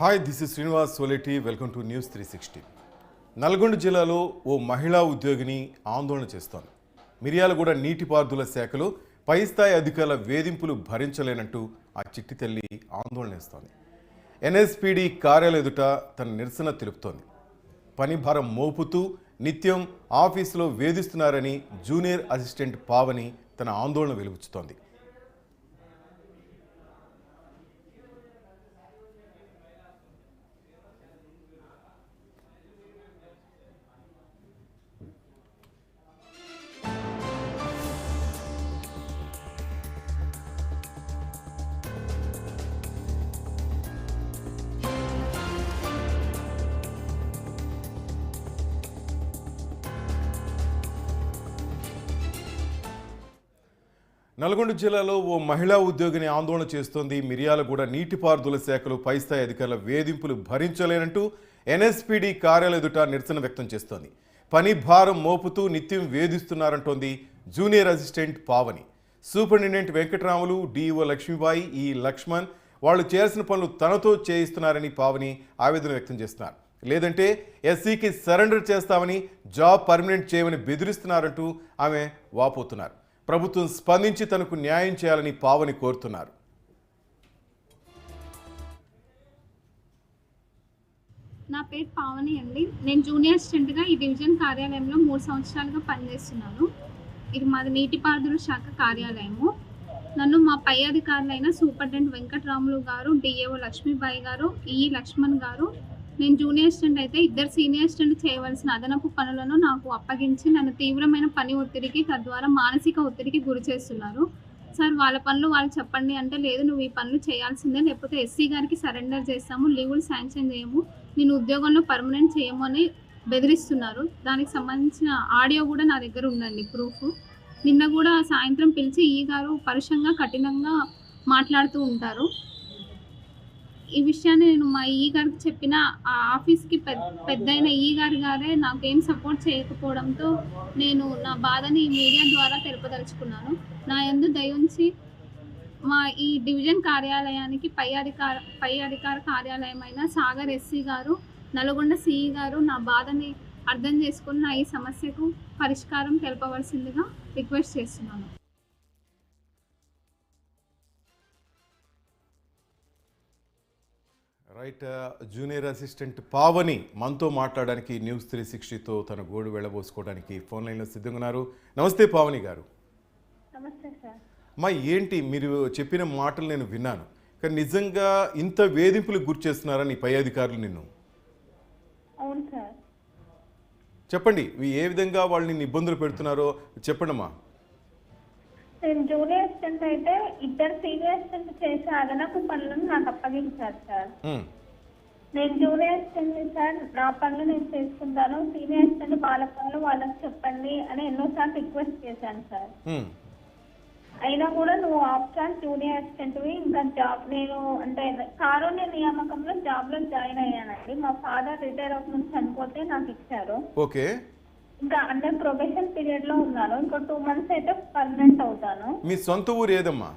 Hi this is Srinivas Soleti welcome to news three sixty Nalgonda జిల్లాలో ఓ మహిళా ఉద్యోగిని ఆందోళన చేస్తోంది. మిర్యాలగూడ నీటిపారుదల శాఖలో పై స్థాయి అధికారుల వేధింపులు భరించలేనంటూ ఆ చిట్టి తల్లి ఆందోళన చేస్తోంది. ఎన్ఎస్పిడి కార్యాలయం ఎదుట తన నిరసన తెలుపుతోంది. పని భారం మోపుతూ నిత్యం ఆఫీసులో వేధిస్తున్నారని జూనియర్ అసిస్టెంట్ పావని తన ఆందోళన వెలుగుచుతోంది నల్గొండ జిల్లాలో ఓ మహిళా ఉద్యోగిని ఆందోళన చేస్తోంది. మిర్యాలగూడ నీటిపారుదల శాఖలు పైస్థాయి అధికారుల వేధింపులు భరించలేనంటూ ఎన్ఎస్పిడి కార్యాలయ ఎదుట నిరసన వ్యక్తం చేస్తోంది. పని భారం మోపుతూ నిత్యం వేధిస్తున్నారంటోంది junior assistant Pavani. Superintendent Venkataramulu DO Lakshmibai ఈ లక్ష్మణ్ వాళ్ళు చేయాల్సిన పనులు తనతో చేయిస్తున్నారని పావని ఆవేదన వ్యక్తం చేస్తున్నారు. లేదంటే ఎస్సీకి సరెండర్ చేస్తామని జాబ్ పర్మనెంట్ చేయమని బెదిరిస్తున్నారంటూ ఆమె వాపోతున్నారు. ప్రభుత్వం స్పందించి తనకు న్యాయం చేయాలని పావని కోరుతున్నారు. నా పేరు పావని అండి. నేను జూనియర్ అసిస్టెంట్గా ఈ డివిజన్ కార్యాలయంలో మూడు సంవత్సరాలుగా పనిచేస్తున్నాను. ఇది మాది నీటిపారుదల శాఖ కార్యాలయము. నన్ను మా పై అధికారులైన సూపరింటెండెంట్ వెంకటరాములు గారు డిఏఓ లక్ష్మీబాయి గారు ఈ లక్ష్మణ్ గారు నేను జూనియర్ స్టెంట్ అయితే ఇద్దరు సీనియర్ స్టెంట్ చేయవలసిన అదనపు పనులను నాకు అప్పగించి నన్ను తీవ్రమైన పని ఒత్తిడికి తద్వారా మానసిక ఒత్తిడికి గురి చేస్తున్నారు. సార్ వాళ్ళ పనులు వాళ్ళు చెప్పండి అంటే లేదు నువ్వు ఈ పనులు చేయాల్సిందే. లేకపోతే ఎస్సీ గారికి సరెండర్ చేస్తాము లీవులు శాంక్షన్ చేయము నేను ఉద్యోగంలో పర్మనెంట్ చేయము అని బెదిరిస్తున్నారు. దానికి సంబంధించిన ఆడియో కూడా నా దగ్గర ఉందండి ప్రూఫ్ నిన్న కూడా సాయంత్రం పిలిచి ఈ గారు పరుషంగా కఠినంగా మాట్లాడుతూ ఉంటారు. ఈ విషయాన్ని నేను మా ఈ గారికి చెప్పిన ఆ ఆఫీస్కి పెద్ద పెద్దయిన ఈ గారి గారే నాకేం సపోర్ట్ చేయకపోవడంతో నేను నా బాధని మీడియా ద్వారా తెలుపదలుచుకున్నాను. నా ఎందు దయించి మా ఈ డివిజన్ కార్యాలయానికి పై అధికార పై అధికార కార్యాలయమైన సాగర్ ఎస్సీ గారు నల్గొండ సిఈ గారు నా బాధని అర్థం చేసుకుని నా ఈ సమస్యకు పరిష్కారం తెలపవలసిందిగా రిక్వెస్ట్ చేస్తున్నాను. రైట్ జూనియర్ అసిస్టెంట్ పావని మనతో మాట్లాడడానికి న్యూస్ త్రీ సిక్స్టీతో తన గోడు వెళ్ళబోసుకోవడానికి ఫోన్ లైన్లో సిద్ధంగా ఉన్నారు. నమస్తే పావని గారు. నమస్తే సార్. మా ఏంటి మీరు చెప్పిన మాటలు నేను విన్నాను కానీ నిజంగా ఇంత వేధింపులకు గురి చేస్తున్నారా నీ పై అధికారులు నిన్ను? అవును సార్. చెప్పండి ఏ విధంగా వాళ్ళు నిన్ను ఇబ్బందులు పెడుతున్నారో చెప్పండమ్మా. నేను జూనియర్ అసిస్టెంట్ అయితే ఇద్దరు సీనియర్ అసిస్టెంట్ చేసే అదనపు పనులను నాకు అప్పగించారు సార్. నేను జూనియర్ అసిస్టెంట్ సార్ నా పనులు నేను చేసుకుంటాను. సీనియర్ అసిస్టెంట్ వాళ్ళ పనులు వాళ్ళకి చెప్పండి అని ఎన్నోసార్లు రిక్వెస్ట్ చేశాను సార్. అయినా కూడా నువ్వు ఆప్షన్ జూనియర్ అసిస్టెంట్వి ఇంకా జాబ్ నేను అంటే కారుణ్య నియామకంలో జాబ్లో జాయిన్ అయ్యానండి. మా ఫాదర్ రిటైర్ అవుతుంది చనిపోతే నాకు ఇచ్చారు. ఓకే. ఇంకా అండర్ ప్రొబేషన్ పీరియడ్లో ఉన్నాను. ఇంకో టూ మంత్స్ అయితే పర్మనెంట్ అవుతాను. మీ సొంత ఊరు ఏదమ్మా?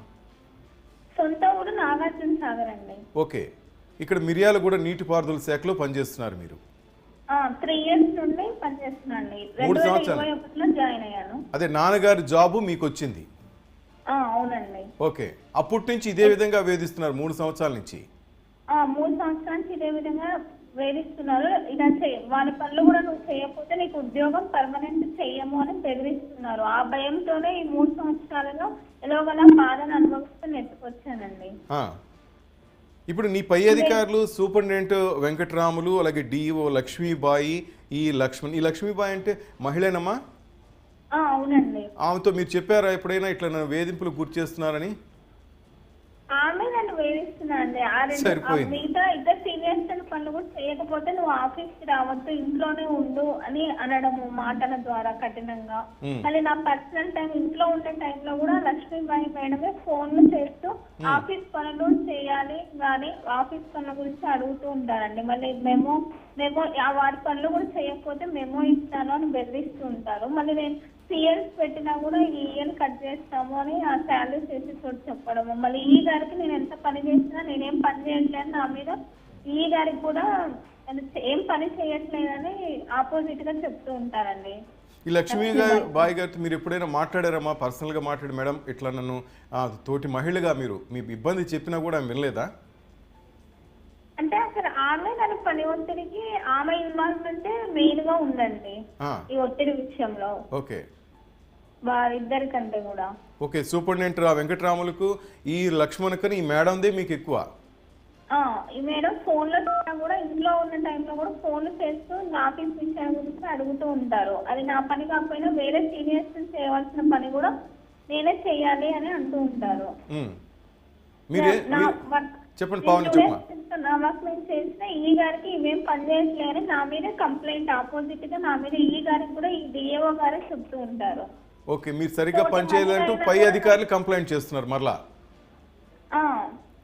సొంత ఊరు నాగార్జున సాగర్ అండి. ఓకే. ఇక్కడ మిరియాల కూడా నీటిపారుదల శాఖలో పనిచేస్తున్నారు మీరు. త్రీ ఇయర్స్ నుండి పనిచేస్తున్నాను మూడు సంవత్సరాలు. జాయిన్ అయ్యాను. అదే నాన్నగారి జాబు మీకు వచ్చింది అవునండి. ఓకే. అప్పటి నుంచి ఇదే విధంగా వేధిస్తున్నారు మూడు సంవత్సరాల నుంచి. మూడు సంవత్సరాల నుంచి ఇదే విధంగా వేధిస్తున్నారు. ఇలా వాళ్ళ పనులు కూడా నువ్వు నీకు ఉద్యోగం పర్మనెంట్ చెయ్యము అని బెదిరిస్తున్నారు. ఆ భయంతోనే ఈ మూడు సంవత్సరాలలో ఎలాగోలా బాధను అనుభవిస్తూ నెట్టుకొచ్చానండి. ఇప్పుడు నీ పై అధికారులు సూపరింటెండెంట్ వెంకటరాములు అలాగే డిఈఓ లక్ష్మీబాయి ఈ లక్ష్మణ్ ఈ లక్ష్మీబాయి అంటే మహిళేనమ్మా? అవునండి. ఆమెతో మీరు చెప్పారా ఎప్పుడైనా ఇట్లా వేధింపులు గురి చేస్తున్నారని? ఆమె నన్ను వేధిస్తున్నా అండి. ఆ రెండు ఆ సరిపోయింది. మిగతా ఇద్దరు సీనియర్స్ పనులు కూడా చేయకపోతే నువ్వు ఆఫీస్కి రావద్దు ఇంట్లోనే ఉండు అని అనడము మాటల ద్వారా కఠినంగా. Hmm. మళ్ళీ నా పర్సనల్ టైం ఇంట్లో ఉండే టైంలో కూడా లక్ష్మీబాయి మేడమే ఫోన్లు చేస్తూ ఆఫీస్ పనులు చేయాలి కానీ ఆఫీస్ పనుల గురించి అడుగుతూ ఉంటారండి. మళ్ళీ మేము మేము ఆ వారి పనులు కూడా చేయకపోతే మేము ఇస్తాను అని బెదిరిస్తూ ఉంటారు. మళ్ళీ నేను సిఎల్స్ పెట్టినా కూడా ఈ ఇయర్ కట్ చేస్తాము అని ఆ శాలరీ చేసి చోటు చెప్పడము. మళ్ళీ ఈ గారికి నేను ఎంత పని చేసినా నేనేం పని చేయట్లేదు నా మీద. ఈ గారికి కూడా ఏం పని చేయట్లేదని ఆపోజిట్గా చెప్తూ ఉంటారండి. ఈ లక్ష్మీ గారు బాయ్ గారితో మీరు ఎప్పుడైనా మాట్లాడారమ్మా పర్సనల్గా మాట్లాడి మేడం? ఇట్లా నన్ను తోటి మహిళగా మీరు మీ ఇబ్బంది చెప్పినా కూడా ఆమె వినలేదా? అంటే అసలు ఆమె తన పని ఒత్తిడికి ఆమె ఇన్వాల్వ్మెంట్ మెయిన్గా ఉందండి. ఈ ఒత్తిడి విషయంలో. ఓకే. వారిద్దరి కంటే కూడా. ఓకే సూపరింటెండెంట్ రా వెంకటరాములకు ఈ లక్ష్మణకని ఈ మేడందే మీకు ఎక్కువ ఈ మేడం ఫోన్లో చేసినా కూడా ఇంట్లో ఉన్న టైంలో కూడా ఫోన్ చేస్తూ నా ఆఫీస్ విషయాల గురించి అడుగుతూ ఉంటారు. అది నా పని కాకపోయినా వేరే సీనియర్స్ చేయవలసిన పని కూడా నేనే చెయ్యాలి అని అంటూ ఉంటారు. మీరే నా వర్క్ చెప్పండి పావని నా వర్క్ నేను చేసిన ఈ గారికి ఇవేం పని చేయట్లే అని నా మీద కంప్లైంట్ ఆపోజిట్గా నా మీద ఈ గారికి కూడా ఈ డిఏఓ గారే చెప్తూ ఉంటారు. ఓకే మీరు సరిగ్గా పనిచేయలేదంటూ పై అధికారులు కంప్లైంట్ చేస్తున్నారు మరలా?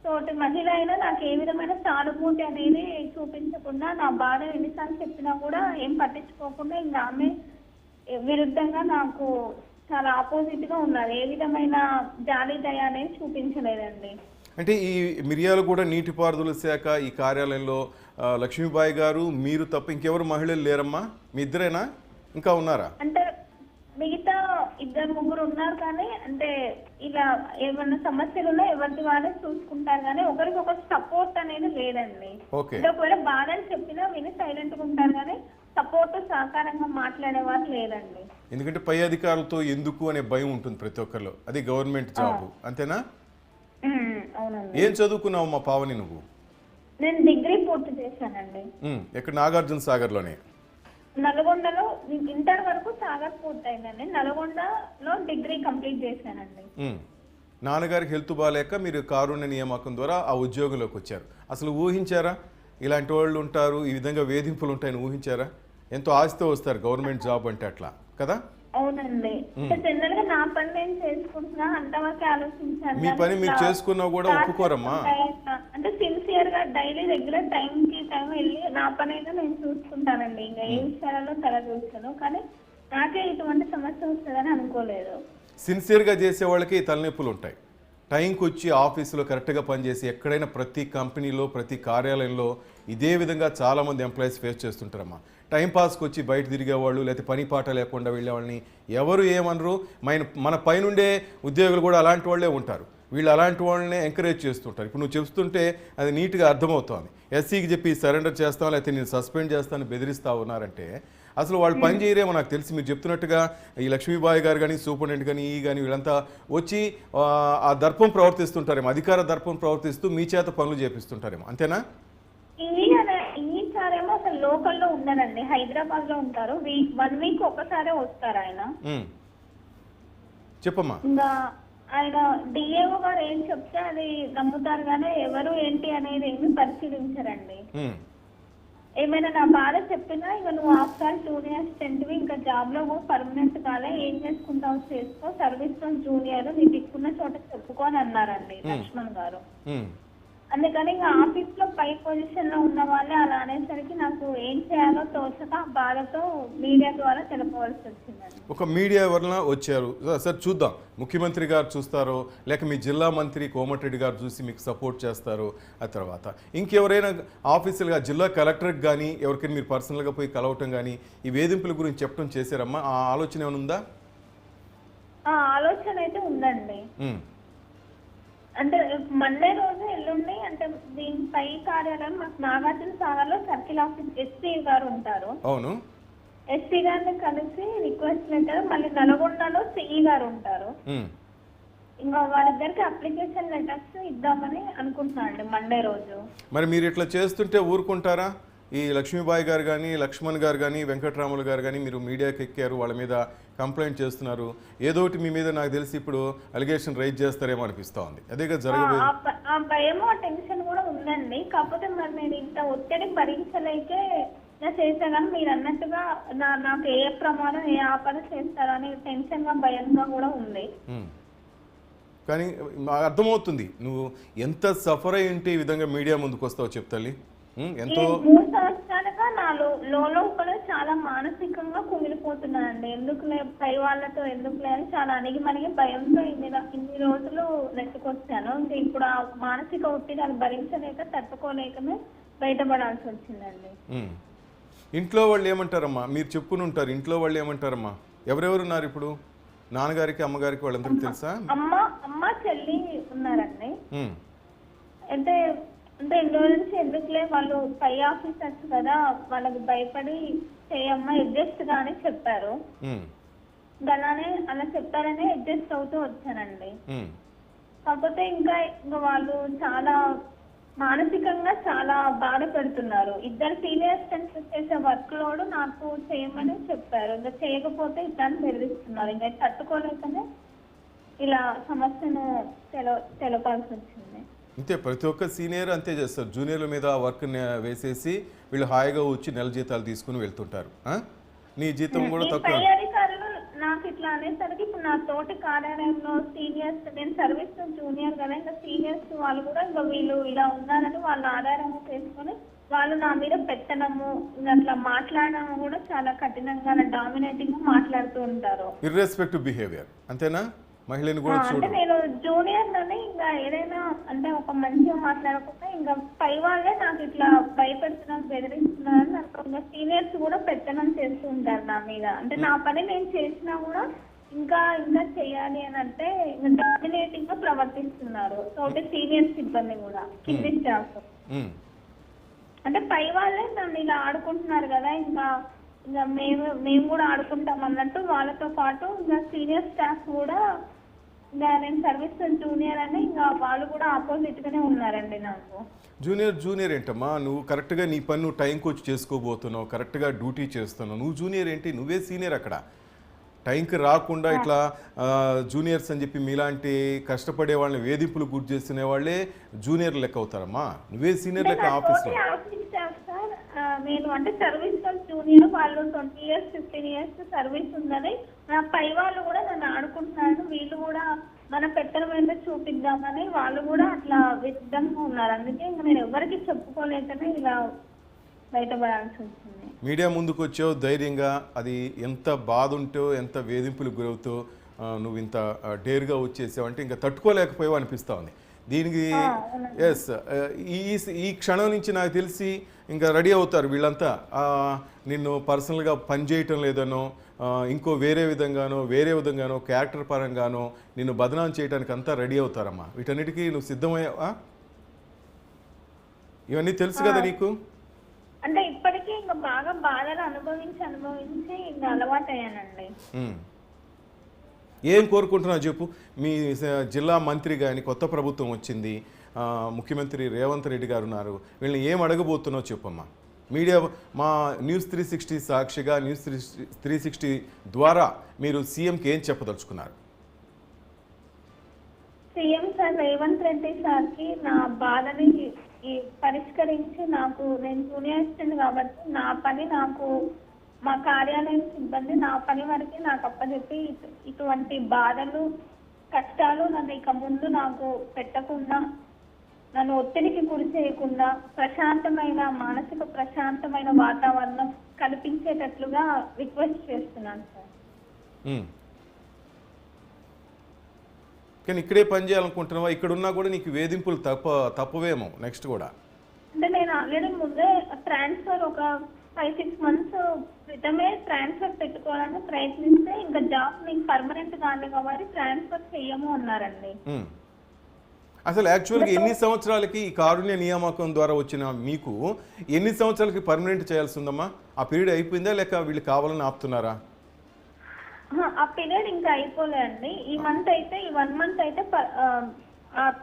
తోటి మహిళ అయినా నాకు ఏ విధమైన సానుభూతి అనేది చూపించకుండా నా బాధ ఎన్నిసార్లు చెప్పినా కూడా ఏం పట్టించుకోకుండా ఇంకా ఆమె విరుద్ధంగా నాకు చాలా ఆపోజిట్గా ఉన్నారు. ఏ విధమైన జాలి దయ అనేది చూపించలేదండి. అంటే ఈ మిరియాలు కూడా నీటిపారుదల శాఖ ఈ కార్యాలయంలో లక్ష్మీబాయి గారు మీరు తప్ప ఇంకెవరు మహిళలు లేరమ్మా? మీ ఇద్దరేనా? ఇంకా ఉన్నారా? అంటే ఇద్దరు ముగ్గురు ఉన్నారు కానీ అంటే ఇలా ఏమన్నా సమస్యలు ఉన్నా ఎవరిది వాళ్ళే చూసుకుంటారు కానీ ఒకరికొకరు సపోర్ట్ అనేది లేదండి. ఓకే. అంటే ఒకవేళ బాధ అని చెప్పినా విని సైలెంట్గా ఉంటారు కానీ సపోర్ట్ సహకారంగా మాట్లాడేవారు లేదండి ఎందుకంటే పై అధికారులతో ఎందుకు అనే భయం ఉంటుంది ప్రతి ఒక్కరిలో. అది గవర్నమెంట్ జాబ్. అంతేనా? ఉమ్, అవునండి. ఏం చదువుకున్నావు మా పావని నువ్వు? నేను డిగ్రీ పూర్తి చేశానండి. ఉమ్, ఎక్కడ నాగార్జున సాగర్లోనే? నల్గొండలో ఇంటర్ వరకు సాగర్ పూర్తయిందండి. నల్గొండలో డిగ్రీ కంప్లీట్ చేశానండి. నాన్నగారికి హెల్త్ బాగాలేక మీరు కారుణ్య నియామకం ద్వారా ఆ ఉద్యోగంలోకి వచ్చారు. అసలు ఊహించారా? ఇలాంటి వాళ్ళు ఉంటారు ఈ విధంగా వేధింపులు ఉంటాయని ఊహించారా? ఎంతో ఆశతో వస్తారు గవర్నమెంట్ జాబ్ అంటే అట్లా కదా? అవునండి. అంటే జనరల్గా నా పని నేను చేసుకుంటున్నా అంతవరకే ఆలోచించాను. మీ పని మీరు చేసుకున్నా కూడా ఒప్పుకోరమ్మా. అంటే సిన్సియర్గా డైలీ రెగ్యులర్ టైం టైం వెళ్ళి నా పని అయితే నేను చూసుకుంటానండి. ఇంకా ఏ విషయాలలో తల చూస్తాను. కానీ నాకే ఇటువంటి సమస్య వస్తుందని అనుకోలేదు. సిన్సియర్గా చేసే వాళ్ళకి తలనొప్పులు ఉంటాయి టైంకి వచ్చి ఆఫీసులో కరెక్ట్గా పనిచేసి ఎక్కడైనా ప్రతి కంపెనీలో ప్రతి కార్యాలయంలో ఇదే విధంగా చాలామంది ఎంప్లాయీస్ ఫేస్ చేస్తుంటారమ్మా. టైం పాస్కి వచ్చి బయట తిరిగేవాళ్ళు లేకపోతే పని పాట లేకుండా వెళ్ళే వాళ్ళని ఎవరు ఏమనరు. మన మన పైనుండే ఉద్యోగులు కూడా అలాంటి వాళ్ళే ఉంటారు. వీళ్ళు అలాంటి వాళ్ళనే ఎంకరేజ్ చేస్తుంటారు. ఇప్పుడు నువ్వు చెప్తుంటే అది నీట్గా అర్థమవుతోంది. ఎస్సీకి చెప్పి సరెండర్ చేస్తాం లేకపోతే నేను సస్పెండ్ చేస్తాను బెదిరిస్తా ఉన్నారంటే అసలు వాళ్ళు పని చేయరేమో నాకు తెలిసి. మీరు చెప్తున్నట్టుగా ఈ లక్ష్మీబాయి గారు కానీ సూపరింటెండెంట్ కానీ ఈ కానీ వీళ్ళంతా వచ్చి ఆ, దర్పం ప్రవర్తిస్తుంటారేమో అధికార దర్పం ప్రవర్తిస్తూ మీ చేత పనులు చేపిస్తుంటారేమో. అంతేనా? అసలు లోకల్లో ఉండరండి. హైదరాబాద్లో ఉంటారు వన్ వీక్ వస్తారు ఆయన ఉమ్. చెప్పమ్మా. ఆయన డిఏఓ గారు ఏం చెప్తే అది నమ్ముతారు కానీ ఎవరు ఏంటి అనేది ఏమి పరిశీలించరండి. ఏమైనా నా బాధ చెప్పినా ఇక నువ్వు ఆఫ్టర్ జూనియర్ అసిస్టెంట్ ఇంకా జాబ్లో పర్మనెంట్ కాలే ఏం చేసుకుంటావు చేసుకో సర్వీస్లో జూనియర్ నీకు ఇక్కున్న చోట చెప్పుకో అని అన్నారండి లక్ష్మణ్ గారు. అందుకని ఇంకా ఆఫీస్లో పై పొజిషన్లో ఉన్న వాళ్ళే అలా అనేసరికి నాకు ఏం చేయాలో తోచక బాధతో మీడియా ద్వారా తెలపవలసి వచ్చిందండి ఒక మీడియా వలన వచ్చారు. సార్ చూద్దాం. ముఖ్యమంత్రి గారు చూస్తారో లేక మీ జిల్లా మంత్రి కోమటిరెడ్డి గారు చూసి మీకు సపోర్ట్ చేస్తారో ఆ తర్వాత. ఇంకెవరైనా ఆఫీసులుగా జిల్లా కలెక్టర్కి కానీ ఎవరికైనా మీరు పర్సనల్గా పోయి కలవటం కానీ ఈ వేధింపుల గురించి చెప్పడం చేశారమ్మా? ఆ ఆలోచన ఏమైనా ఉందా? ఆలోచన అయితే ఉందండి. అంటే మండే రోజు ఎల్లుండి అంటే దీని పై కార్యాలయం మాకు నాగార్జున సాగర్లో సర్కిల్ ఆఫీస్ ఎస్పీ గారు ఉంటారు. అవును. ఎస్పీ గారిని కలిసి రిక్వెస్ట్ లెటర్ మళ్ళీ నల్గొండలో సిఈ గారు ఉంటారు. ఇంకా వాళ్ళిద్దరికి అప్లికేషన్ లెటర్స్ ఇద్దామని అనుకుంటున్నాను మండే రోజు. మరి మీరు ఇట్లా చేస్తుంటే ఊరుకుంటారా? ఈ లక్ష్మీబాయి గారు కానీ లక్ష్మణ్ గారు కానీ వెంకటరాములు గారు కానీ మీరు మీడియాకి ఎక్కారు వాళ్ళ మీద కంప్లైంట్ చేస్తున్నారు. ఏదో ఒకటి మీ మీద నాకు తెలిసి ఇప్పుడు అలిగేషన్ రైజ్ చేస్తారేమో అనిపిస్తూ ఉంది జరగబోయే ఆ భ- ఆ భయము ఆ టెన్షన్ కూడా ఉందండి. కాకపోతే మరి నేను ఇంత ఒత్తిడి భరించలేకే నా చేసా కానీ మీరు అన్నట్టుగా నా నాకు ఏ ప్రమాదం ఏ ఆపద చేస్తారని టెన్షన్గా భయంగా కూడా ఉంది. కానీ అర్థమవుతుంది. నువ్వు ఎంత సఫర్ అయి ఉంటే ఈ విధంగా మీడియా ముందుకు వస్తావో చెప్తాలి ఎంతో మూడు సంవత్సరాలుగా నా లోపల చాలా మానసికంగా కుమిలిపోతున్నానండి. ఎందుకులే పై వాళ్ళతో ఎందుకులే అని చాలా అణిగి మణిగి భయంతో ఇన్ని ఇన్ని రోజులు నెట్టుకొచ్చాను. ఇంకా ఇప్పుడు ఆ మానసిక ఒత్తిడి అది భరించలేక తట్టుకోలేకనే బయటపడాల్సి వచ్చిందండి. ఇంట్లో వాళ్ళు ఏమంటారమ్మా? మీరు చెప్పుకుని ఉంటారు ఇంట్లో వాళ్ళు ఏమంటారమ్మా? ఎవరెవరు ఉన్నారు ఇప్పుడు? నాన్నగారికి అమ్మగారికి వాళ్ళందరికీ తెలుసా? అమ్మ అమ్మ చెల్లి ఉన్నారండి. అంటే అంటే రోజుల నుంచి ఎందుకులే వాళ్ళు పై ఆఫీసర్స్ కదా వాళ్ళకి భయపడి చేయమ్మ అడ్జస్ట్గా అని చెప్పారు. అలానే అలా చెప్పారనే అడ్జస్ట్ అవుతూ వచ్చానండి. కాకపోతే ఇంకా ఇంకా వాళ్ళు చాలా మానసికంగా చాలా బాధ పెడుతున్నారు ఇద్దరు సీనియర్ అసిస్టెంట్స్ చేసే వర్క్ లోడ్ నాకు చేయమని చెప్పారు. ఇంకా చేయకపోతే ఇట్లాని బెదిరిస్తున్నారు. ఇంకా తట్టుకోలేకనే ఇలా సమస్యను తెల తెలపాల్సి వచ్చింది. అంతే ప్రతి ఒక్క సీనియర్ అంతే చేస్తారు. జూనియర్ల మీద ఆ వర్క్ వేసేసి వీళ్ళు హాయిగా వచ్చి నెల జీతాలు తీసుకుని వెళ్తుంటారు? నీ జీతం కూడా తక్కువ పై అధికారులు నాకు ఇట్లా అనేసరికి ఇప్పుడు నా తోటి కార్యాలయంలో సీనియర్స్ నేను సర్వీస్ జూనియర్ కదా ఇంకా సీనియర్స్ వాళ్ళు కూడా ఇంకా వీళ్ళు ఇలా ఉన్నారని వాళ్ళు ఆధారం చేసుకొని వాళ్ళు నా మీద పెట్టడము ఇంకా అట్లా మాట్లాడడం కూడా చాలా కఠినంగా డామినేటింగ్గా మాట్లాడుతూ ఉంటారు. ఇర్రెస్పెక్టివ్ బిహేవియర్ అంతేనా? మహిళని కూడా ఆ, అంటే చూడు. నేను జూనియర్లోనే ఇంకా ఏదైనా అంటే ఒక మంచిగా మాట్లాడకుండా ఇంకా పై వాళ్ళే నాకు ఇట్లా భయపెడుతున్నారు బెదిరిస్తున్నారు నాకు ఇంకా సీనియర్స్ కూడా పెట్టడం చేస్తూ ఉంటారు నా మీద. అంటే నా పని నేను చేసినా కూడా ఇంకా ఇంకా చేయాలి అని అంటే ఇంకా డామినేటింగ్గా ప్రవర్తిస్తున్నారు. తోటి సీనియర్ సిబ్బంది కూడా కింది స్టాఫ్ ఉమ్. అంటే పై వాళ్ళే నన్ను ఇలా ఆడుకుంటున్నారు కదా ఇంకా ఇంకా మేము మేము కూడా ఆడుకుంటాం అన్నట్టు వాళ్ళతో పాటు ఇంకా సీనియర్ స్టాఫ్ కూడా నేను సర్వీస్ జూనియర్ అని ఇంకా వాళ్ళు కూడా ఆపోజిట్ గానే ఉన్నారండి నాకు. జూనియర్ జూనియర్ ఏంటమ్మా? నువ్వు కరెక్ట్గా నీ పని నువ్వు టైంకి వచ్చి చేసుకోబోతున్నావు కరెక్ట్గా డ్యూటీ చేస్తున్నావు. నువ్వు జూనియర్ ఏంటి? నువ్వే సీనియర్ అక్కడ. టైంకి రాకుండా ఇట్లా జూనియర్స్ అని చెప్పి మీలాంటి కష్టపడే వాళ్ళని వేధింపులు గురి చేస్తున్న వాళ్ళే జూనియర్ లెక్క అవుతారమ్మా. నువ్వే సీనియర్ లెక్క ఆఫీస్లో నేను అంటే సర్వీస్ జూనియర్ వాళ్ళు twenty years fifteen years service ఉందని నా పై వాళ్ళు కూడా నన్ను ఆడుకుంటున్నారు. వీళ్ళు కూడా మన పెట్టడం ఏంటో చూపిద్దామని వాళ్ళు కూడా అట్లా విరుద్ధంగా ఉన్నారు. అందుకే ఇంకా నేను ఎవరికి చెప్పుకోలేకనే ఇలా బయటపడాల్సి వచ్చింది మీడియా ముందుకు వచ్చావు ధైర్యంగా. అది ఎంత బాధ ఉంటో ఎంత వేధింపులు గురవుతో నువ్వు ఇంత డేర్గా వచ్చేసావు అంటే ఇంకా తట్టుకోలేకపోయావు అనిపిస్తా ఉంది. దీనికి ఎస్ ఈ ఈ క్షణం నుంచి నాకు తెలిసి ఇంకా రెడీ అవుతారు వీళ్ళంతా. నిన్ను పర్సనల్గా పనిచేయటం లేదనో ఇంకో వేరే విధంగానో వేరే విధంగానో క్యారెక్టర్ పరంగానో నిన్ను బదనాం చేయడానికి అంతా రెడీ అవుతారమ్మా. వీటన్నిటికీ నువ్వు సిద్ధమయ్యావా ఇవన్నీ తెలుసు కదా నీకు? అంటే ఇప్పటికీ ఇంకా బాగా బాధలు అనుభవించి అనుభవించి ఇంకా అలవాటయ్యానండి. ఏం కోరుకుంటున్నావు చెప్పు. మీ జిల్లా మంత్రి కానీ కొత్త ప్రభుత్వం వచ్చింది. ముఖ్యమంత్రి రేవంత్ రెడ్డి గారు ఉన్నారు. వీళ్ళని ఏం అడగబోతున్నావు చెప్పమ్మా. మీడియా మా న్యూస్ త్రీ సిక్స్టీ సాక్షిగా న్యూస్ త్రీ త్రీ సిక్స్టీ ద్వారా మీరు సీఎంకి ఏం చెప్పదలుచుకున్నారు? సీఎం సార్ రేవంత్ రెడ్డి సార్కి నా బాధని పరిష్కరించి నాకు నేను జూనియర్ కాబట్టి నా పని నాకు మా కార్యాలయం సిబ్బంది నా పని వరకు నాకు అప్పచెప్పి ఇటు- ఇటువంటి బాధలు కష్టాలు నన్ను ఇక ముందు నాకు పెట్టకుండా నన్ను ఒత్తిడికి గురి చేయకుండా ప్రశాంతమైన మానసిక ప్రశాంతమైన వాతావరణం కల్పించేటట్లుగా రిక్వెస్ట్ చేస్తున్నాను సార్. కానీ ఇక్కడే పని చేయాలనుకుంటున్నావా? ఇక్కడ ఉన్నా కూడా నీకు వేధింపులు తప్ప తప్పవేమో నెక్స్ట్ కూడా. అంటే నేను ఆల్రెడీ ముందే ట్రాన్స్ఫర్ ఒక ఫైవ్ సిక్స్ మంత్స్ క్రితమే ట్రాన్స్ఫర్ పెట్టుకోవాలని ప్రయత్నిస్తే ఇంకా జాబ్ మీకు పర్మనెంట్ కాదు కాబట్టి ట్రాన్స్ఫర్ చెయ్యము అన్నారండి. అసలు యాక్చువల్గా ఎన్ని సంవత్సరాలకి ఈ కారుణ్య నియామకం ద్వారా వచ్చిన మీకు ఎన్ని సంవత్సరాలకి పర్మనెంట్ చేయాల్సి ఉందమ్మా ఆ పీరియడ్ అయిపోయిందా లేక వీళ్ళు కావాలని ఆపుతున్నారా? ఆ పీరియడ్ ఇంకా అయిపోలే అండి. ఈ మంత్ అయితే ఈ వన్ మంత్ అయితే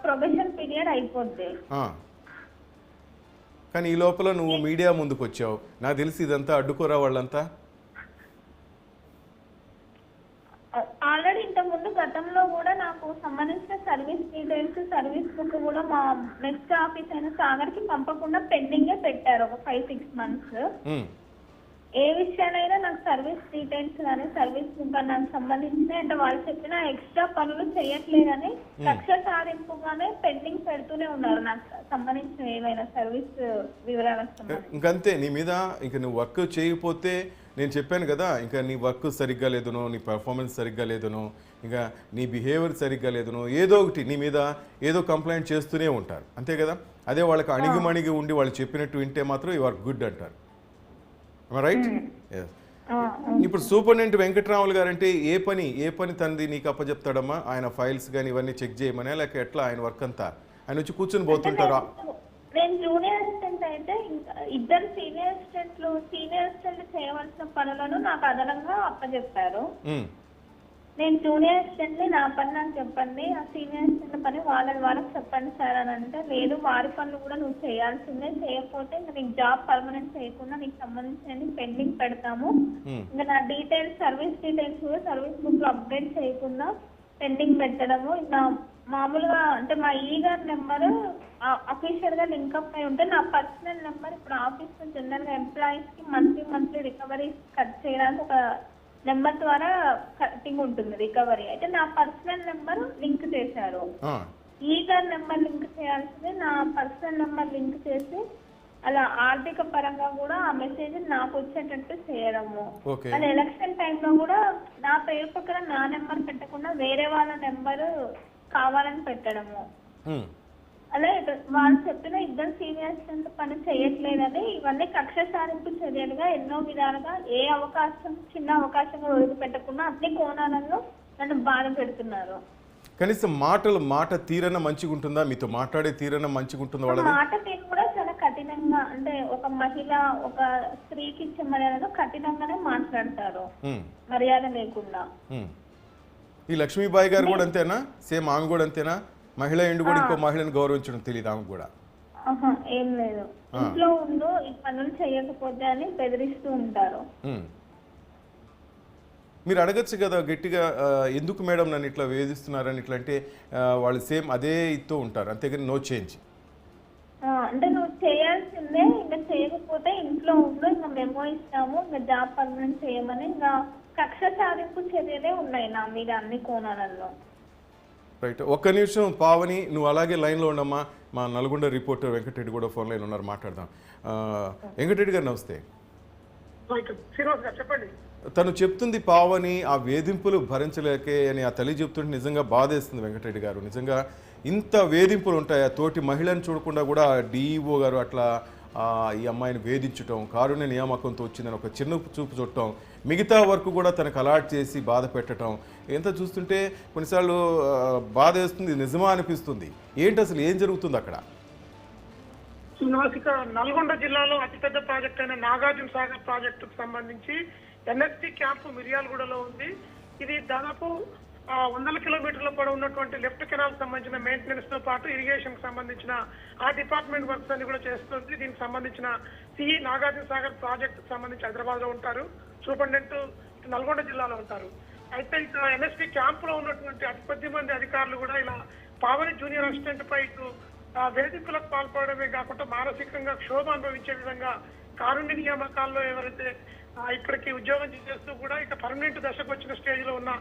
ప్రొబేషన్ పీరియడ్ అయిపోద్ది. కానీ ఈ లోపల నువ్వు మీడియా ముందుకు వచ్చావు నాకు తెలిసి ఇదంతా అడ్డుకోరా వాళ్ళంతా? ఆల్రెడీ ఇంతకు ముందు గతంలో కూడా నాకు సంబంధించిన సర్వీస్ డీటెయిల్స్ సర్వీస్ బుక్ కూడా మా నెక్స్ట్ ఆఫీస్ అయిన సాగర్కి పంపకుండా పెండింగే పెట్టారు ఒక ఫైవ్ సిక్స్ మంత్స్. ఏ విషయాలైనా నాకు సర్వీస్ డీటెయిల్స్ కానీ సర్వీస్ నాకు సంబంధించిన అంటే వాళ్ళు చెప్పిన ఎక్స్ట్రా పనులు చేయట్లేదని లక్ష సాధింపుగానే పెండింగ్ పెడుతూనే ఉన్నారు. నాకు సంబంధించిన ఏవైనా సర్వీస్ వివరాలకు సంబంధించి ఇంకంతే నీ మీద ఇంక నువ్వు వర్క్ చేయకపోతే నేను చెప్పాను కదా ఇంకా నీ వర్క్ సరిగ్గా లేదనో నీ పర్ఫార్మెన్స్ సరిగ్గా లేదనో ఇంకా నీ బిహేవియర్ సరిగ్గా లేదనో ఏదో ఒకటి నీ మీద ఏదో కంప్లైంట్ చేస్తూనే ఉంటారు. అంతే కదా? అదే వాళ్ళకి అణిగిమణిగి ఉండి వాళ్ళు చెప్పినట్టు వింటే మాత్రం యు ఆర్ గుడ్ అంటారు. రైట్ ఆ, ఇప్పుడు సూపరింటెండెంట్ వెంకట్రాములు గారు అంటే ఏ పని ఏ పని తంది నీకు అప్పచెప్తాడమ్మా ఆయన ఫైల్స్ కానీ ఇవన్నీ చెక్ చేయమనే లేక ఎట్లా ఆయన వర్క్ అంతా? ఆయన వచ్చి కూర్చొని పోతుంటారా? నేను జూనియర్ అసిస్టెంట్ అయితే ఇద్దరు సీనియర్ అసిస్టెంట్లు సీనియర్ అసిస్టెంట్ చేయవలసిన పనులను నాకు అదనంగా అప్పచెప్పారు ఉమ్, నేను జూనియర్ అసిస్టెంట్ని పని నాకు చెప్పండి. ఆ సీనియర్ అసిస్టెంట్ పని వాళ్ళని వాళ్ళకి చెప్పండి సార్ అని అంటే లేదు వారి పనులు కూడా నువ్వు చేయాల్సిందే. చేయకపోతే ఇంకా నీకు జాబ్ పర్మనెంట్ చేయకుండా నీకు సంబంధించిన పెండింగ్ పెడతాము. ఇంకా నా డీటెయిల్స్ సర్వీస్ డీటెయిల్స్ కూడా సర్వీస్ బుక్లో అప్డేట్ చేయకుండా పెండింగ్ పెట్టడము. ఇంకా మామూలుగా అంటే మా ఈ గారి నెంబర్ అఫీషియల్గా లింక్అప్ అయి ఉంటే నా పర్సనల్ నెంబర్ ఇప్పుడు ఆఫీస్లో జనరల్గా ఎంప్లాయీస్కి మంత్లీ మంత్లీ రికవరీ కట్ చేయడానికి ఒక నెంబర్ ద్వారా కటింగ్ ఉంటుంది రికవరీ. అయితే నా పర్సనల్ నెంబర్ లింక్ చేశారు. ఈ గారి నెంబర్ లింక్ చేయాల్సింది నా పర్సనల్ నెంబర్ లింక్ చేసి అలా ఆర్థిక పరంగా కూడా ఆ మెసేజ్ నాకు వచ్చేటట్టు చేయడము. అది ఎలక్షన్ టైంలో కూడా నా పేరు పక్కన నా నెంబర్ పెట్టకుండా వేరే వాళ్ళ నెంబర్ కావాలని పెట్టడము. అలా వాళ్ళు చెప్పిన ఇద్దరు సీనియర్స్ పని చేయట్లేదని ఇవన్నీ కక్ష సారింపు చర్యలుగా ఎన్నో విధాలుగా ఏ అవకాశం చిన్న అవకాశం కూడా వదిలిపెట్టకుండా అన్ని కోణాలలో నన్ను బాధ పెడుతున్నారు. కనీసం మాటలు మాట తీరన మంచిగా ఉంటుందా మీతో మాట్లాడే తీరన మంచిగా ఉంటుందా ఆ వాళ్ళది? మాట తీరు కూడా చాలా కఠినంగా అంటే ఒక మహిళ ఒక స్త్రీకి ఇచ్చే మర్యాదలో కఠినంగానే మాట్లాడతారు. మర్యాద లేకుండా. ఈ లక్ష్మీబాయి గారు కూడా అంతేనా? సేమ్ ఆమె కూడా అంతేనా? మహిళ ఎండు కూడా ఇంకో మహిళను గౌరవించడం తెలియదు ఆమె కూడా. ఏం లేదు. ఇంట్లో ఉండు ఈ పనులు చేయకపోతే అని బెదిరిస్తూ ఉంటారు. మీరు అడగచ్చు కదా గట్టిగా ఎందుకు మేడం నన్ను ఇట్లా వేధిస్తున్నారని ఇట్లా అంటే వాళ్ళు సేమ్ అదే ఇస్తూ ఉంటారు. అంతేగాని నో చేంజ్. అంటే నువ్వు చేయాల్సిందే ఇంకా చేయకపోతే ఇంట్లో ఉండు ఇంకా మెమో ఇస్తాము ఇంకా జాబ్ పర్మనెంట్ చేయమని ఇంకా కక్ష సాధింపు చర్యలే ఉన్నాయి నా మీద అన్ని కోణాలలో. రైట్. ఒక్క నిమిషం పావని నువ్వు అలాగే లైన్లో ఉండమ్మా. మా నల్గొండ రిపోర్టర్ వెంకటరెడ్డి కూడా ఫోన్ లైన్ ఉన్నారు మాట్లాడదాం. వెంకటరెడ్డి గారు నమస్తే. చెప్పండి. తను చెప్తుంది పావని ఆ వేధింపులు భరించలేకే అని ఆ తల్లి చెప్తుంటే నిజంగా బాధేస్తుంది వెంకటరెడ్డి గారు. నిజంగా ఇంత వేధింపులు ఉంటాయా తోటి మహిళను చూడకుండా కూడా డిఈఓ గారు అట్లా ఈ అమ్మాయిని వేధించటం కారుణ్య నియామకంతో వచ్చిందని ఒక చిన్న చూపు చూడటం మిగతా వరకు కూడా తనకు అలాట్ చేసి బాధ పెట్టడం ఎంత చూస్తుంటే కొన్నిసార్లు బాధ వేస్తుంది నిజమా అనిపిస్తుంది. ఏంటి అసలు ఏం జరుగుతుంది అక్కడ? శ్రీనివాస్ నల్గొండ జిల్లాలో అతిపెద్ద ప్రాజెక్ట్ అయిన నాగార్జున సాగర్ ప్రాజెక్టుకు సంబంధించి ఎన్ఎస్టీ క్యాంపు మిర్యాలగూడలో ఉంది. ఇది దాదాపు వందల కిలోమీటర్ల పొడవు ఉన్నటువంటి లెఫ్ట్ కెనాల్ సంబంధించిన మెయింటెనెన్స్తో పాటు ఇరిగేషన్ సంబంధించిన ఆ డిపార్ట్మెంట్ వర్క్స్ అన్ని కూడా చేస్తుంది. దీనికి సంబంధించిన సిఈ నాగార్జున సాగర్ ప్రాజెక్ట్ సంబంధించి హైదరాబాద్లో ఉంటారు సూపరింటెండెంట్ నల్గొండ జిల్లాలో ఉంటారు. అయితే ఇక్కడ ఎన్ఎస్పీ క్యాంప్లో ఉన్నటువంటి అతి కొద్ది మంది అధికారులు కూడా ఇలా పావని జూనియర్ అసిస్టెంట్ పై వేధింపులకు పాల్పడమే కాకుండా మానసికంగా క్షోభ అనుభవించే విధంగా కారుణ్య నియామకాల్లో ఎవరైతే ఇప్పటికీ ఉద్యోగం చేస్తూ కూడా ఇక పర్మనెంట్ దశకు వచ్చిన స్టేజ్లో ఉన్న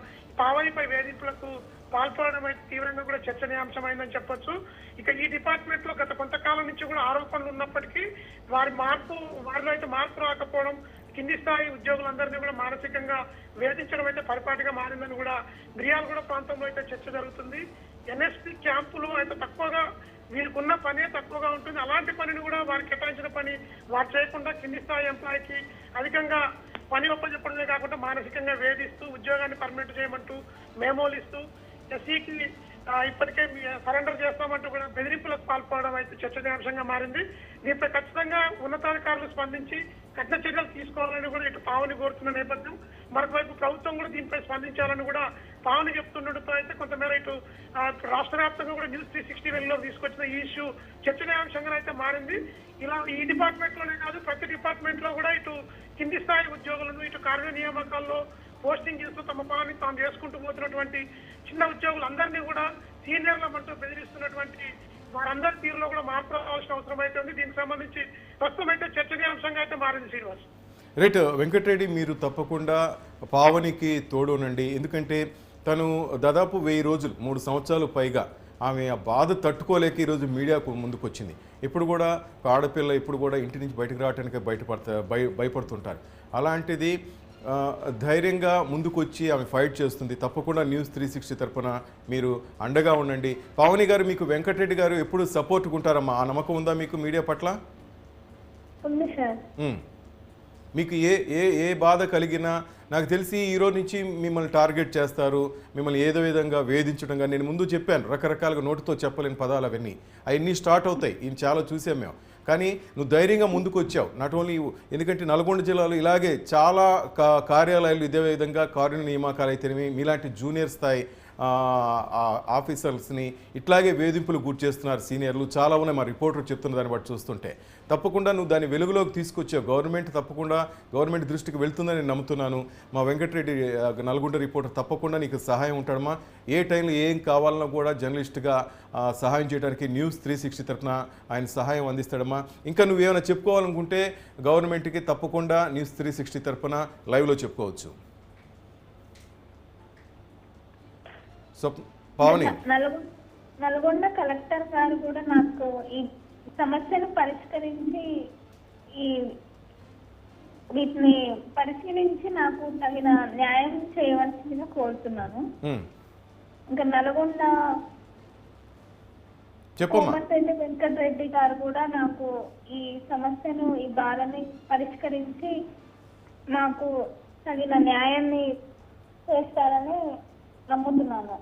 పావనిపై వేధింపులకు పాల్పడడం అయితే తీవ్రంగా కూడా చర్చనీయాంశమైందని చెప్పొచ్చు. ఇక ఈ డిపార్ట్మెంట్లో గత కొంతకాలం నుంచి కూడా ఆరోపణలు ఉన్నప్పటికీ వారి మార్పు వారిలో అయితే మార్పు రాకపోవడం కింది స్థాయి ఉద్యోగులందరినీ కూడా మానసికంగా వేధించడం అయితే పరిపాటిగా మారిందని కూడా మిర్యాలగూడ ప్రాంతంలో అయితే చర్చ జరుగుతుంది. ఎన్ఎస్పి క్యాంపులు అయితే తక్కువగా వీరికున్న పనే తక్కువగా ఉంటుంది. అలాంటి పనిని కూడా వారికి కేటాయించిన పని వారు చేయకుండా కింది స్థాయి ఎంప్లాయీకి అధికంగా పని ఒప్పచెప్పడమే కాకుండా మానసికంగా వేధిస్తూ ఉద్యోగాన్ని పర్మనెంట్ చేయమంటూ మేమోలు ఇస్తూ ఎస్సీకి ఇప్పటికే సరెండర్ చేస్తామంటూ కూడా బెదిరింపులకు పాల్పడడం అయితే చర్చనీయాంశంగా మారింది. దీనిపై ఖచ్చితంగా ఉన్నతాధికారులు స్పందించి కఠిన చర్యలు తీసుకోవాలని కూడా ఇటు పావుని కోరుతున్న నేపథ్యం. మరొకవైపు ప్రభుత్వం కూడా దీనిపై స్పందించాలని కూడా పావుని చెప్తుండటంతో అయితే కొంతమేర ఇటు రాష్ట్ర వ్యాప్తంగా కూడా న్యూస్ త్రీ సిక్స్టీ వెల్లో తీసుకొచ్చిన ఈ ఇష్యూ చర్చనీయాంశంగా అయితే మారింది. ఇలా ఈ డిపార్ట్మెంట్లోనే కాదు ప్రతి డిపార్ట్మెంట్లో కూడా ఇటు కింది స్థాయి ఉద్యోగులను ఇటు కార్య నియామకాల్లో పోస్టింగ్ చేస్తూ తమ పని తాము చేసుకుంటూ పోతున్నటువంటి చిన్న ఉద్యోగులందరినీ కూడా సీనియర్లమంటూ బెదిరిస్తున్నటువంటి వారందరి తీరులో కూడా మార్పు రావాల్సిన అవసరం అయితే ఉంది. దీనికి సంబంధించి ప్రస్తుతం అయితే చర్చనీయాంశంగా అయితే మారింది శ్రీనివాస్. రైట్ వెంకటరెడ్డి మీరు తప్పకుండా పావనికి తోడునండి ఎందుకంటే తను దాదాపు వెయ్యి రోజులు మూడు సంవత్సరాలు పైగా ఆమె ఆ బాధ తట్టుకోలేక ఈరోజు మీడియాకు ముందుకు వచ్చింది ఇప్పుడు కూడా ఆడపిల్ల ఇప్పుడు కూడా ఇంటి నుంచి బయటకు రావడానికి బయటపడతా భయ భయపడుతుంటారు. అలాంటిది ధైర్యంగా ముందుకొచ్చి ఆమె ఫైట్ చేస్తుంది. తప్పకుండా న్యూస్ త్రీ సిక్స్టీ తరపున మీరు అండగా ఉండండి. పావని గారు మీకు వెంకటరెడ్డి గారు ఎప్పుడు సపోర్ట్ ఉంటారమ్మా? ఆ నమ్మకం ఉందా మీకు మీడియా పట్ల? ఉంది సార్. మీకు ఏ ఏ ఏ బాధ కలిగినా నాకు తెలిసి ఈరోజు నుంచి మిమ్మల్ని టార్గెట్ చేస్తారు మిమ్మల్ని ఏదో విధంగా వేధించడం కానీ నేను ముందు చెప్పాను రకరకాలుగా నోటితో చెప్పలేని పదాలు అవన్నీ. అవన్నీ స్టార్ట్ అవుతాయి. ఈయన చాలా చూసాం మేము. కానీ నువ్వు ధైర్యంగా ముందుకు వచ్చావు. నాట్ ఓన్లీ ఎందుకంటే నల్గొండ జిల్లాలో ఇలాగే చాలా కార్యాలయాలు ఇదే విధంగా కార్య నియామకాలు అయితేనేమి మీలాంటి జూనియర్ స్థాయి ఆఫీసర్స్ని ఇట్లాగే వేధింపులు గురి చేస్తున్నారు సీనియర్లు. చాలా ఉన్నాయి మా రిపోర్టర్ చెప్తున్న దాన్ని బట్టి చూస్తుంటే. తప్పకుండా నువ్వు దాన్ని వెలుగులోకి తీసుకొచ్చావు. గవర్నమెంట్ తప్పకుండా గవర్నమెంట్ దృష్టికి వెళ్తుందని నేను నమ్ముతున్నాను. మా వెంకటరెడ్డి నల్గొండ రిపోర్టర్ తప్పకుండా నీకు సహాయం ఉంటాడమ్మా. ఏ టైంలో ఏం కావాలన్నా కూడా జర్నలిస్ట్గా సహాయం చేయడానికి న్యూస్ త్రీ సిక్స్టీ తరఫున ఆయన సహాయం అందిస్తాడమ్మా. ఇంకా నువ్వేమైనా చెప్పుకోవాలనుకుంటే గవర్నమెంట్కి తప్పకుండా న్యూస్ త్రీ సిక్స్టీ తరఫున లైవ్లో చెప్పుకోవచ్చు. పావని. నల్గొండ కలెక్టర్ గారు కూడా నాకు ఈ సమస్యను పరిష్కరించి ఈ వీటిని పరిశీలించి నాకు తగిన న్యాయం చేయవలసిందిగా కోరుతున్నాను. ఇంకా నల్గొండ కోమటిరెడ్డి వెంకటరెడ్డి గారు కూడా నాకు ఈ సమస్యను ఈ బాధని పరిష్కరించి నాకు తగిన న్యాయాన్ని చేస్తారని నమ్ముతున్నాను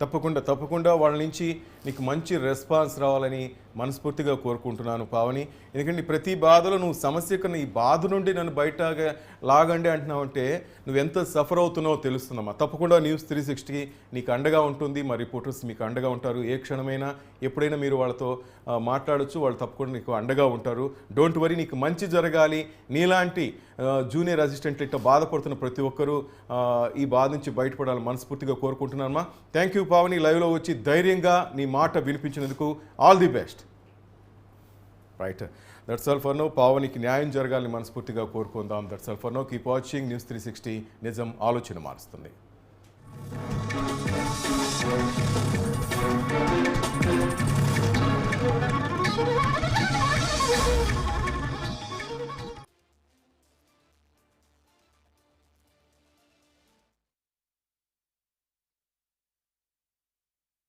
తప్పకుండా తప్పకుండా వాళ్ళ నుంచి నీకు మంచి రెస్పాన్స్ రావాలని మనస్ఫూర్తిగా కోరుకుంటున్నాను పావని. ఎందుకంటే ప్రతి బాధలో నువ్వు సమస్య కన్నా ఈ బాధ నుండి నన్ను బయట లాగండి అంటున్నావు అంటే నువ్వు ఎంత సఫర్ అవుతున్నావో తెలుస్తుందమ్మా. తప్పకుండా న్యూస్ త్రీ సిక్స్టీకి నీకు అండగా ఉంటుంది మా రిపోర్టర్స్ మీకు అండగా ఉంటారు. ఏ క్షణమైనా ఎప్పుడైనా మీరు వాళ్ళతో మాట్లాడచ్చు మాట్లాడొచ్చు వాళ్ళు తప్పకుండా నీకు అండగా ఉంటారు. డోంట్ వరీ నీకు మంచి జరగాలి. నీలాంటి జూనియర్ అసిస్టెంట్లు ఇట్లా బాధపడుతున్న ప్రతి ఒక్కరూ ఈ బాధ నుంచి బయటపడాలని మనస్ఫూర్తిగా కోరుకుంటున్నానమ్మా. Thank you Pavani. లైవ్లో వచ్చి ధైర్యంగా నీ మాట వినిపించినందుకు all the best right that's all for now పావనికి న్యాయం జరగాలని మనస్ఫూర్తిగా కోరుకుందాం. That's all for now keep watching news three sixty నిజం ఆలోచన మారుస్తుంది.